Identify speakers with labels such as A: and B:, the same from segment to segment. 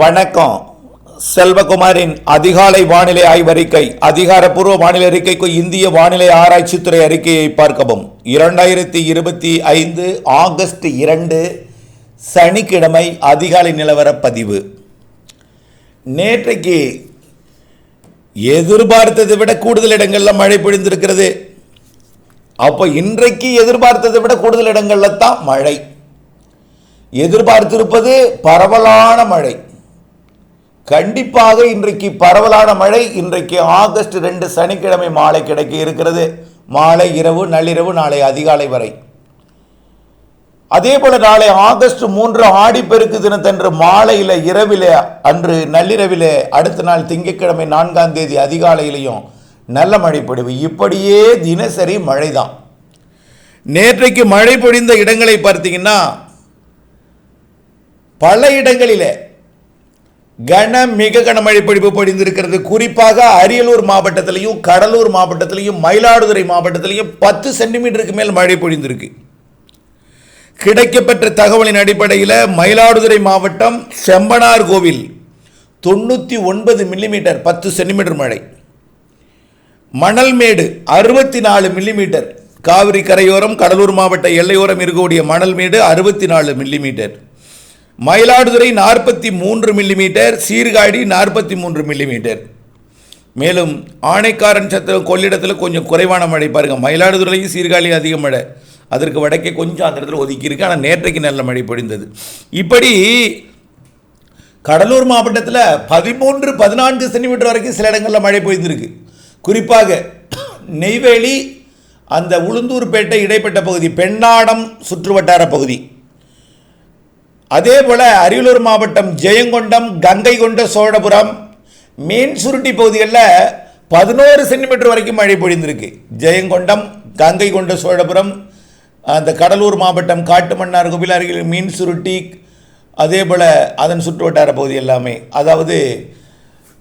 A: வணக்கம். செல்வகுமாரின் அதிகாலை வானிலை ஆய்வறிக்கை அதிகாரப்பூர்வ வானிலை அறிக்கைக்கு இந்திய வானிலை ஆராய்ச்சித்துறை அறிக்கையை பார்க்கவும். இரண்டாயிரத்தி இருபத்தி ஐந்து ஆகஸ்ட் இரண்டு சனிக்கிழமை அதிகாலை நிலவர பதிவு நேற்றைக்கு எதிர்பார்த்ததை விட கூடுதல் இடங்களில் மழை பொழிந்திருக்கிறது. அப்போ இன்றைக்கு எதிர்பார்த்ததை விட கூடுதல் இடங்களில் தான் மழை. எதிர்பார்த்திருப்பது பரவலான மழை. கண்டிப்பாக இன்றைக்கு பரவலான மழை இன்றைக்கு ஆகஸ்ட் ரெண்டு சனிக்கிழமை மாலை கிடைக்க இருக்கிறது. மாலை இரவு நள்ளிரவு நாளை அதிகாலை வரை. அதே போல நாளை ஆகஸ்ட் மூன்று ஆடிப்பெருக்கு தினத்தன்று மாலையில் இரவிலே அன்று நள்ளிரவிலே அடுத்த நாள் திங்கட்கிழமை நான்காம் தேதி அதிகாலையிலையும் நல்ல மழை பொழிவு. இப்படியே தினசரி மழை தான் நேற்றைக்கு மழை பொழிந்த இடங்களை பார்த்தீங்கன்னா பல இடங்களிலே கன மிக கனமழை பொழிவு பொழிந்திருக்கிறது. குறிப்பாக அரியலூர் மாவட்டத்திலையும் கடலூர் மாவட்டத்திலையும் மயிலாடுதுறை மாவட்டத்திலையும் பத்து சென்டிமீட்டருக்கு மேல் மழை பொழிந்திருக்கு. கிடைக்கப்பெற்ற தகவலின் அடிப்படையில் மயிலாடுதுறை மாவட்டம் செம்பனார் கோவில் தொண்ணூற்றி ஒன்பது மில்லிமீட்டர் பத்து சென்டிமீட்டர் மழை. மணல்மேடு அறுபத்தி நாலு மில்லிமீட்டர் காவிரி கரையோரம் கடலூர் மாவட்ட எல்லையோரம் இருக்கக்கூடிய மணல்மேடு அறுபத்தி நாலு மில்லிமீட்டர். மயிலாடுதுறை நாற்பத்தி மூன்று மில்லிமீட்டர் சீர்காழி நாற்பத்தி மூன்று மில்லிமீட்டர் மேலும் ஆணைக்காரன் சத்திரம் கொள்ளிடத்தில் கொஞ்சம் குறைவான மழை பாருங்கள் மயிலாடுதுறையும் சீர்காழியும் அதிக மழை. அதற்கு வடக்கே கொஞ்சம் அந்த இடத்துல ஒதுக்கி ஆனால் நேற்றைக்கு நல்ல மழை பொழிந்தது. இப்படி கடலூர் மாவட்டத்தில் பதிமூன்று பதினான்கு சென்டிமீட்டர் வரைக்கும் சில இடங்களில் மழை பொழிந்திருக்கு. குறிப்பாக நெய்வேலி அந்த உளுந்தூர்பேட்டை இடைப்பட்ட பகுதி பெண்ணாடம் சுற்றுவட்டார பகுதி. அதே போல அரியலூர் மாவட்டம் ஜெயங்கொண்டம் கங்கை கொண்ட சோழபுரம் மீன் சுருட்டி பகுதிகளில் பதினோரு சென்டிமீட்டர் வரைக்கும் மழை பொழிந்திருக்கு. ஜெயங்கொண்டம் கங்கை கொண்ட சோழபுரம் அந்த கடலூர் மாவட்டம் காட்டுமன்னார் கோவில் அருகில் மீன் சுருட்டி அதே போல் அதன் சுற்று வட்டார பகுதி எல்லாமே அதாவது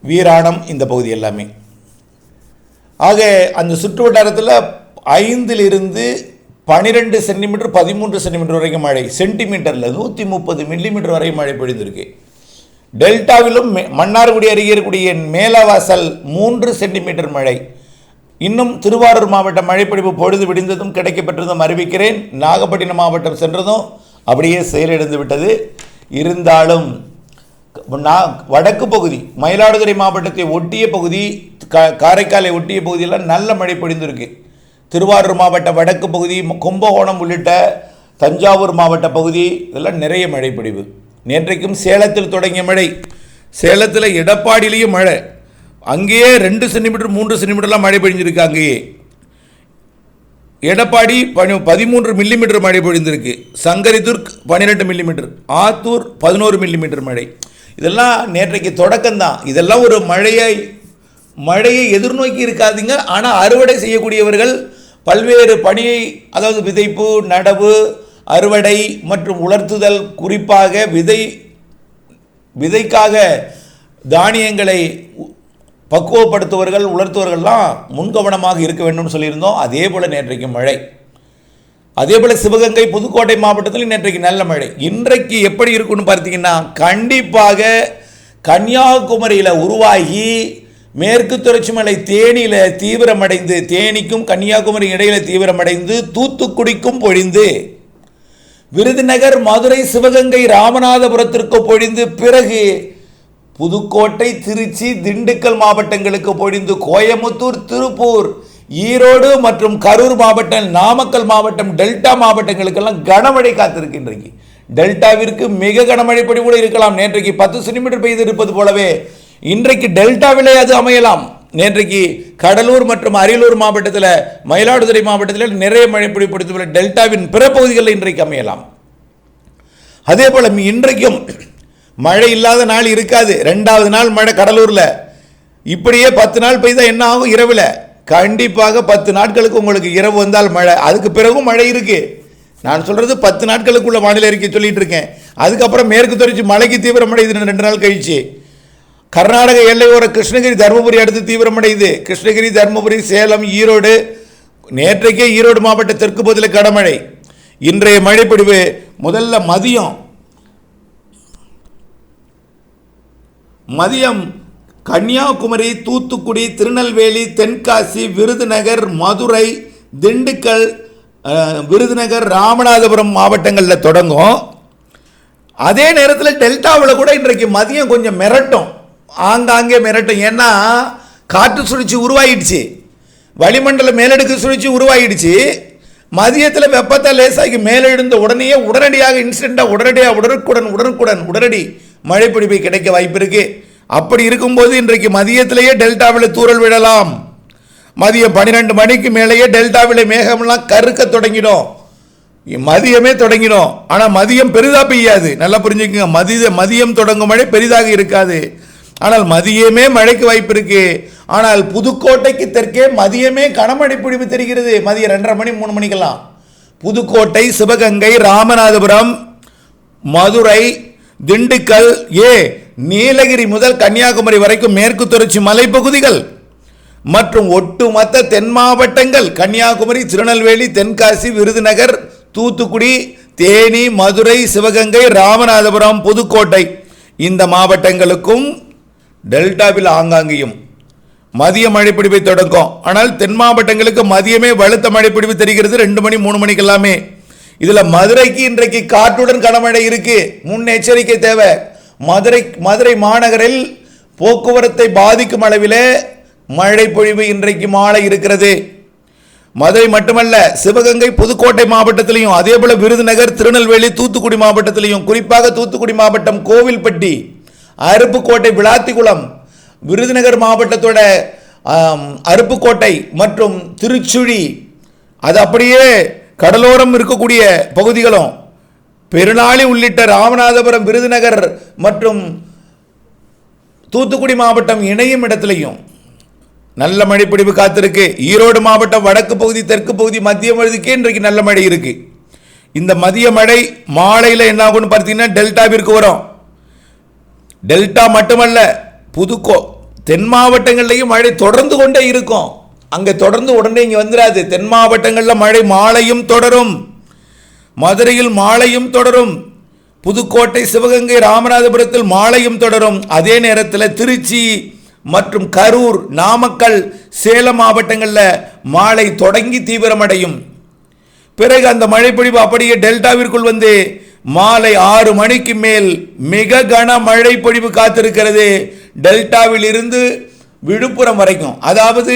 A: வீராணம் இந்த பகுதி எல்லாமே. ஆக அந்த சுற்று வட்டாரத்தில் ஐந்திலிருந்து பனிரெண்டு சென்டிமீட்டர் பதிமூன்று சென்டிமீட்டர் வரைக்கும் மழை. சென்டிமீட்டரில் நூற்றி முப்பது மில்லிமீட்டர் வரை மழை பொழிந்திருக்கு. டெல்டாவிலும் மே- மன்னார்குடி அருகே இருக்கக்கூடிய மேலவாசல் மூன்று சென்டிமீட்டர் மழை. இன்னும் திருவாரூர் மாவட்ட மழைப்பொழிவு பொழுது விடிந்ததும் கிடைக்கப்பெற்றதும் அறிவிக்கிறேன். நாகப்பட்டினம் மாவட்டம் சென்றதும் அப்படியே செயலிழந்து விட்டது. இருந்தாலும் வடக்கு பகுதி மயிலாடுதுறை மாவட்டத்தை ஒட்டிய பகுதி கா காரைக்காலை ஒட்டிய பகுதியெல்லாம் நல்ல மழை பொழிந்திருக்கு. திருவாரூர் மாவட்ட வடக்கு பகுதி கும்பகோணம் உள்ளிட்ட தஞ்சாவூர் மாவட்ட பகுதி இதெல்லாம் நிறைய மழை பொழிவு. நேற்றைக்கும் சேலத்தில் தொடங்கிய மழை. சேலத்தில் எடப்பாடியிலையும் மழை. அங்கேயே ரெண்டு சென்டிமீட்டர் மூன்று சென்டிமீட்டர்லாம் மழை பெஞ்சிருக்கு அங்கேயே. எடப்பாடி பனி பதிமூன்று மில்லிமீட்டர் மழை பொழிந்திருக்கு. சங்கரிதுர்க் பன்னிரெண்டு மில்லிமீட்டர் ஆத்தூர் பதினோரு மில்லிமீட்டர் மழை. இதெல்லாம் நேற்றைக்கு தொடக்கம்தான். இதெல்லாம் ஒரு மழையை மழையை எதிர்நோக்கி இருக்காதீங்க. ஆனால் அறுவடை செய்யக்கூடியவர்கள் பல்வேறு பணி அதாவது விதைப்பு நடவு அறுவடை மற்றும் உலர்த்துதல் குறிப்பாக விதை விதைக்காக தானியங்களை உ- பக்குவப்படுத்துவர்கள் உலர்த்துவர்கள்லாம் முன்கவனமாக இருக்க வேண்டும்னு சொல்லியிருந்தோம். அதே போல் நேற்றைக்கு மழை. அதே போல் சிவகங்கை புதுக்கோட்டை மாவட்டத்தில் நேற்றைக்கு நல்ல மழை. இன்றைக்கு எப்படி இருக்குன்னு பார்த்தீங்கன்னா கண்டிப்பாக கன்னியாகுமரியில் உருவாகி மேற்கு தொடர்ச்சி மலை தேனியில் தீவிரமடைந்து தேனிக்கும் கன்னியாகுமரி இடையில தீவிரமடைந்து தூத்துக்குடிக்கும் பொழிந்து விருதுநகர் மதுரை சிவகங்கை ராமநாதபுரத்திற்கு பொழிந்து பிறகு புதுக்கோட்டை திருச்சி திண்டுக்கல் மாவட்டங்களுக்கு பொழிந்து கோயமுத்தூர் திருப்பூர் ஈரோடு மற்றும் கரூர் மாவட்டம் நாமக்கல் மாவட்டம் டெல்டா மாவட்டங்களுக்கெல்லாம் கனமழை காத்திருக்கு டெல்டாவிற்கு மிக கனமழை பொடி கூட இருக்கலாம். நேற்றைக்கு பத்து சென்டிமீட்டர் பெய்திருப்பது போலவே இன்றைக்கு டெல்டாவிலே அது அமையலாம். நேற்றைக்கு கடலூர் மற்றும் அரியலூர் மாவட்டத்தில் மயிலாடுதுறை மாவட்டத்தில் நிறைய மழை பொடி டெல்டாவின் பிற பகுதிகளில் இன்றைக்கு அமையலாம். அதே போல் இன்றைக்கும் மழை இல்லாத நாள் இருக்காது. ரெண்டாவது நாள் மழை கடலூரில். இப்படியே பத்து நாள் பெய்தால் என்ன ஆகும்? இரவில். கண்டிப்பாக பத்து நாட்களுக்கு உங்களுக்கு இரவு வந்தால் மழை. அதுக்கு பிறகும் மழை இருக்கு. நான் சொல்றது பத்து நாட்களுக்குள்ள வானிலை அறிக்கை சொல்லிட்டு இருக்கேன். அதுக்கப்புறம் மேற்கு தொடர்ச்சி மழைக்கு இது ரெண்டு நாள் கழிச்சு. கர்நாடக எல்லையோர கிருஷ்ணகிரி தருமபுரி அடுத்து தீவிரமடையுது. கிருஷ்ணகிரி தருமபுரி சேலம் ஈரோடு நேற்றைக்கே ஈரோடு மாவட்ட தெற்கு பகுதியில் கடமழை இன்றைய மழைப்பிடிவு முதல்ல மதியம். மதியம் கன்னியாகுமரி தூத்துக்குடி திருநெல்வேலி தென்காசி விருதுநகர் மதுரை திண்டுக்கல் விருதுநகர் ராமநாதபுரம் மாவட்டங்களில் தொடங்கும். அதே நேரத்தில் டெல்டாவில் கூட இன்றைக்கு மதியம் கொஞ்சம் மிரட்டும். ஆங்காங்கே மிரட்டும். ஏன்னா காற்று சுழற்சி உருவாயிடுச்சு. வளிமண்டல மேலடுக்கு சுழற்சி உருவாயிடுச்சு. மதியத்தில் வெப்பத்தை லேசாகி மேலெழுந்த உடனேயே உடனடியாக இன்சிடெண்ட்டாக உடனடியாக உடனுக்குடன் உடனுக்குடன் உடனடி மழை கிடைக்க வாய்ப்பு இருக்குது அப்படி இருக்கும்போது இன்றைக்கு மதியத்திலேயே டெல்டாவில் தூரல் விழலாம். மதியம் பன்னிரெண்டு மணிக்கு மேலேயே டெல்டாவில் மேகம்லாம் கருக்க தொடங்கிடும். மதியமே தொடங்கிடும். ஆனால் மதியம் பெரிதாக பெய்யாது. நல்லா புரிஞ்சுக்கோங்க. மதிய மதியம் தொடங்கும் மழை பெரிதாக இருக்காது. ஆனால் மதியமே மழைக்கு வாய்ப்பு இருக்கு. ஆனால் புதுக்கோட்டைக்கு தெற்கே மதியமே கனமழை பிடிவு தெரிகிறது. மதியம் ரெண்டரை மணி மூணு மணிக்கெல்லாம். புதுக்கோட்டை சிவகங்கை ராமநாதபுரம் மதுரை திண்டுக்கல் ஏ நீலகிரி முதல் கன்னியாகுமரி வரைக்கும் மேற்கு தொடர்ச்சி மலைப்பகுதிகள் மற்றும் ஒட்டுமொத்த தென் மாவட்டங்கள் கன்னியாகுமரி திருநெல்வேலி தென்காசி விருதுநகர் தூத்துக்குடி தேனி மதுரை சிவகங்கை ராமநாதபுரம் புதுக்கோட்டை. இந்த மாவட்டங்களுக்கும் டெல்டாவில் ஆங்காங்கேயும். மதிய மழைப்பிடிப்பை தொடங்கும். ஆனால் தென் மாவட்டங்களுக்கு மதியமே வலுத்த மழைப்பிடிப்பு தெரிகிறது. ரெண்டு மணி மூணு மணிக்கு எல்லாமே இதில் மதுரைக்கு இன்றைக்கு காற்றுடன் கனமழை இருக்கு. முன்னெச்சரிக்கை தேவை. மதுரை மதுரை மாநகரில் போக்குவரத்தை பாதிக்கும் அளவிலே மழை பொழிவு இன்றைக்கு மாலை இருக்கிறது. மதுரை மட்டுமல்ல சிவகங்கை புதுக்கோட்டை மாவட்டத்திலையும் அதே போல் விருதுநகர் திருநெல்வேலி தூத்துக்குடி மாவட்டத்திலையும் குறிப்பாக தூத்துக்குடி மாவட்டம் கோவில்பட்டி அருப்புக்கோட்டை விளாத்திக்குளம் விருதுநகர் மாவட்டத்தோட அருப்புக்கோட்டை மற்றும் திருச்சுழி. அது அப்படியே கடலோரம் இருக்கக்கூடிய பகுதிகளும் பெருநாளி உள்ளிட்ட ராமநாதபுரம் விருதுநகர் மற்றும் தூத்துக்குடி மாவட்டம் இணையும் இடத்துலையும். நல்ல மழை பிடிப்பு காத்திருக்கு. ஈரோடு மாவட்டம் வடக்கு பகுதி தெற்கு பகுதி மத்திய பகுதிக்கே இன்றைக்கு நல்ல மழை இருக்கு. இந்த மதிய மழை மாலையில் என்ன ஆகும்னு பார்த்தீங்கன்னா டெல்டாவிற்கு வரும். டெல்டா மட்டுமல்ல புதுக்கோ தென் மாவட்டங்கள்லையும் மழை தொடர்ந்து கொண்டே இருக்கும். அங்கே தொடர்ந்து உடனே இங்கே வந்துடாது தென் மாவட்டங்களில் மழை மாலையும் தொடரும். மதுரையில் மாலையும் தொடரும். புதுக்கோட்டை சிவகங்கை ராமநாதபுரத்தில் மாலையும் தொடரும். அதே நேரத்தில் திருச்சி மற்றும் கரூர் நாமக்கல் சேலம் மாவட்டங்களில் மாலை தொடங்கி தீவிரமடையும். பிறகு அந்த மழைப்பொழிவு அப்படியே டெல்டாவிற்குள் வந்து மாலை ஆறு மணிக்கு மேல் மிக கன மழை பொழிவு காத்திருக்கிறது டெல்டாவில் இருந்து விழுப்புரம் வரைக்கும். அதாவது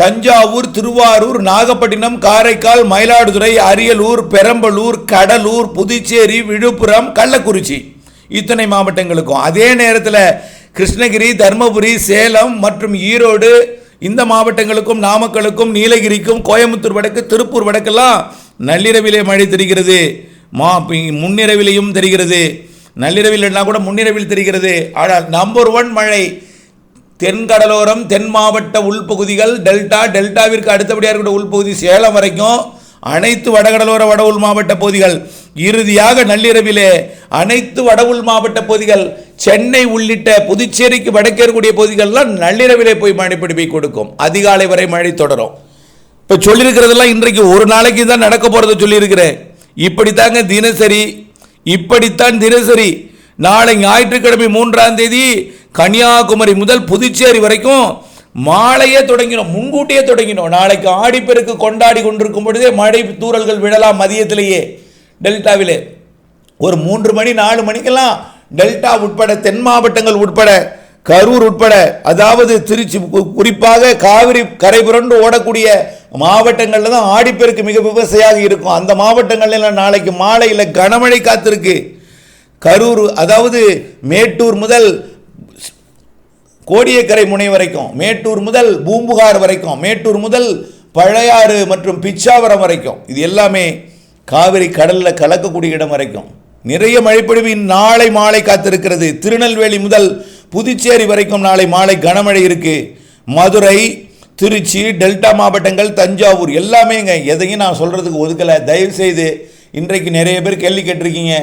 A: தஞ்சாவூர் திருவாரூர் நாகப்பட்டினம் காரைக்கால் மயிலாடுதுறை அரியலூர் பெரம்பலூர் கடலூர் புதுச்சேரி விழுப்புரம் கள்ளக்குறிச்சி இத்தனை மாவட்டங்களுக்கும். அதே நேரத்தில் கிருஷ்ணகிரி தருமபுரி சேலம் மற்றும் ஈரோடு இந்த மாவட்டங்களுக்கும் நாமக்கலுக்கும் நீலகிரிக்கும் கோயம்புத்தூர் வடக்கு திருப்பூர் வடக்கெல்லாம் நள்ளிரவிலே மழை தெரிகிறது. மா முன்னிரவிலையும் தெரிகிறது. நள்ளிரவில் கூட முன்னிரவில் தெரிகிறது. ஆனால் நம்பர் ஒன் மழை. தென்கடலோரம் தென் மாவட்ட உள்பகுதிகள் டெல்டா டெல்டாவிற்கு அடுத்தபடியாக இருக்கிற உள்பகுதி சேலம் வரைக்கும் அனைத்து வடகடலோர வட உள் மாவட்ட பகுதிகள். இறுதியாக நள்ளிரவிலே அனைத்து வட உள் மாவட்ட பகுதிகள் சென்னை உள்ளிட்ட புதுச்சேரிக்கு வடக்கே இருக்கக்கூடிய பகுதிகள்லாம் நள்ளிரவிலே போய் மழை பிடிப்பை கொடுக்கும். அதிகாலை வரை மழை தொடரும். இப்போ சொல்லியிருக்கிறதெல்லாம் இன்றைக்கு ஒரு நாளைக்கு தான் நடக்க போகிறத சொல்லியிருக்கிறேன். இப்படித்தாங்க தினசரி இப்படித்தான் தினசரி. நாளை ஞாயிற்றுக்கிழமை மூன்றாம் தேதி கன்னியாகுமரி முதல் புதுச்சேரி வரைக்கும் மாலையே தொடங்கினோம் முன்கூட்டியே தொடங்கினோம். நாளைக்கு ஆடிப்பெருக்கு கொண்டாடி கொண்டிருக்கும் பொழுதே மழை தூறல்கள் விழலாம் மதியத்திலேயே. டெல்டாவிலே ஒரு மூன்று மணி நாலு மணிக்கெல்லாம் டெல்டா உட்பட தென் மாவட்டங்கள் உட்பட கரூர் உட்பட அதாவது திருச்சி கு- குறிப்பாக காவிரி கரை புரண்டு ஓடக்கூடிய மாவட்டங்களில் தான் ஆடிப்பெருக்கு மிக விவசாயியாக இருக்கும். அந்த மாவட்டங்களில் நாளைக்கு மாலையில் கனமழை காத்திருக்கு. கரூர் அதாவது மேட்டூர் முதல் கோடியக்கரை முனை வரைக்கும் மேட்டூர் முதல் பூம்புகார் வரைக்கும் மேட்டூர் முதல் பழையாறு மற்றும் பிச்சாவரம் வரைக்கும் இது எல்லாமே காவிரி கடலில் கலக்கக்கூடிய இடம் வரைக்கும். நிறைய மழைப்பொழிவு நாளை மாலை காத்திருக்கிறது. திருநெல்வேலி முதல் புதுச்சேரி வரைக்கும் நாளை மாலை கனமழை இருக்குது மதுரை திருச்சி டெல்டா மாவட்டங்கள் தஞ்சாவூர் எல்லாமேங்க எதையும் நான் சொல்கிறதுக்கு ஒதுக்கலை. தயவுசெய்து இன்றைக்கு நிறைய பேர் கேள்வி கேட்டிருக்கீங்க.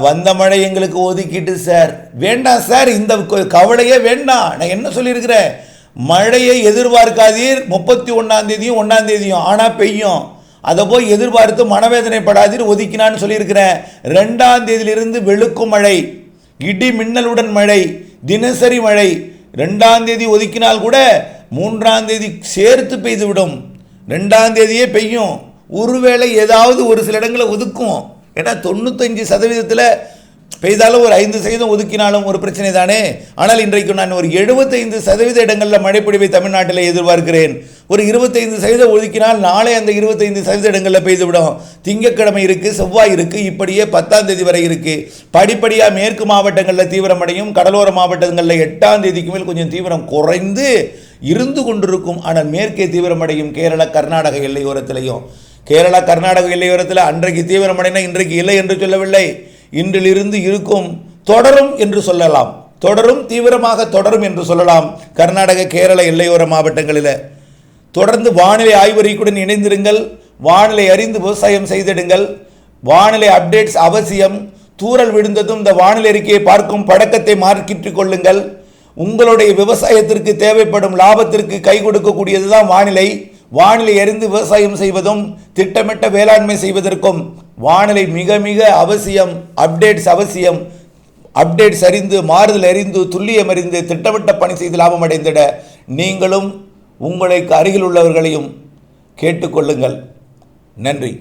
A: வந்த மழை எங்களுக்கு ஒதுக்கிட்டு சார். வேண்டாம் சார். இந்த கவலையே வேண்டாம். நான் என்ன சொல்லியிருக்கிறேன்? மழையை எதிர்பார்க்காதீர். முப்பத்தி ஒன்றாந்தேதியும் ஒன்றாந்தேதியும் ஆனால் பெய்யும். அதை போய் எதிர்பார்த்து மனவேதனைப்படாதீர். ஒதுக்கினான்னு சொல்லியிருக்கிறேன். ரெண்டாம் தேதியிலிருந்து வெளுக்கும் மழை. இடி மின்னலுடன் மழை. தினசரி மழை. ரெண்டாம் தேதி ஒதுக்கினால் கூட மூன்றாம் தேதி சேர்த்து பெய்துவிடும். ரெண்டாம் தேதியே பெய்யும். ஒருவேளை ஏதாவது ஒரு சில இடங்களை ஒதுக்கும் ஏன்னா தொண்ணூத்தஞ்சு சதவீதத்தில் பெய்தாலும் ஒரு ஐந்து சதவீதம் ஒதுக்கினாலும் ஒரு பிரச்சனை தானே? ஆனால் இன்றைக்கு நான் ஒரு எழுபத்தைந்து சதவீத இடங்களில் மழைப்பொழிவை தமிழ்நாட்டில் எதிர்பார்க்கிறேன். ஒரு இருபத்தைந்து சதவீதம் ஒதுக்கினால் நாளை அந்த இருபத்தைந்து சதவீத இடங்களில் பெய்துவிடும். திங்கட்கிழமை இருக்குது செவ்வாய் இருக்குது இப்படியே பத்தாம் தேதி வரை இருக்குது படிப்படியாக மேற்கு மாவட்டங்களில் தீவிரமடையும் கடலோர மாவட்டங்களில் எட்டாம் தேதிக்கு மேல் கொஞ்சம் தீவிரம் குறைந்து இருந்து கொண்டிருக்கும். ஆனால் மேற்கே தீவிரமடையும் கேரள கர்நாடக எல்லையோரத்திலையும். கேரளா கர்நாடக எல்லையோரத்தில் அன்றைக்கு தீவிரமடைனா இன்றைக்கு இல்லை என்று சொல்லவில்லை. இன்றிலிருந்து இருக்கும் தொடரும் என்று சொல்லலாம். தொடரும் தீவிரமாக தொடரும் என்று சொல்லலாம். கர்நாடக கேரள எல்லையோர மாவட்டங்களில். தொடர்ந்து வானிலை ஆய்வறிக்குடன் இணைந்திருங்கள். வானிலை அறிந்து விவசாயம் செய்திடுங்கள். வானிலை அப்டேட்ஸ் அவசியம். தூரல் விழுந்ததும் இந்த வானிலை அறிக்கையை பார்க்கும் பழக்கத்தை மாற்றிக் கொள்ளுங்கள். உங்களுடைய விவசாயத்திற்கு தேவைப்படும் லாபத்திற்கு கை கொடுக்கக்கூடியது தான் வானிலை. வானிலை அறிந்து விவசாயம் செய்வதும் திட்டமிட்ட வேளாண்மை செய்வதற்கும் வானிலை மிக மிக அவசியம் அப்டேட்ஸ் அவசியம் அப்டேட்ஸ் அறிந்து மாறுதல் அறிந்து துல்லியம் அறிந்து திட்டமிட்ட பணி செய்து லாபம் அடைந்திட நீங்களும் உங்களுக்கு அருகில் உள்ளவர்களையும் கேட்டுக்கொள்ளுங்கள். நன்றி.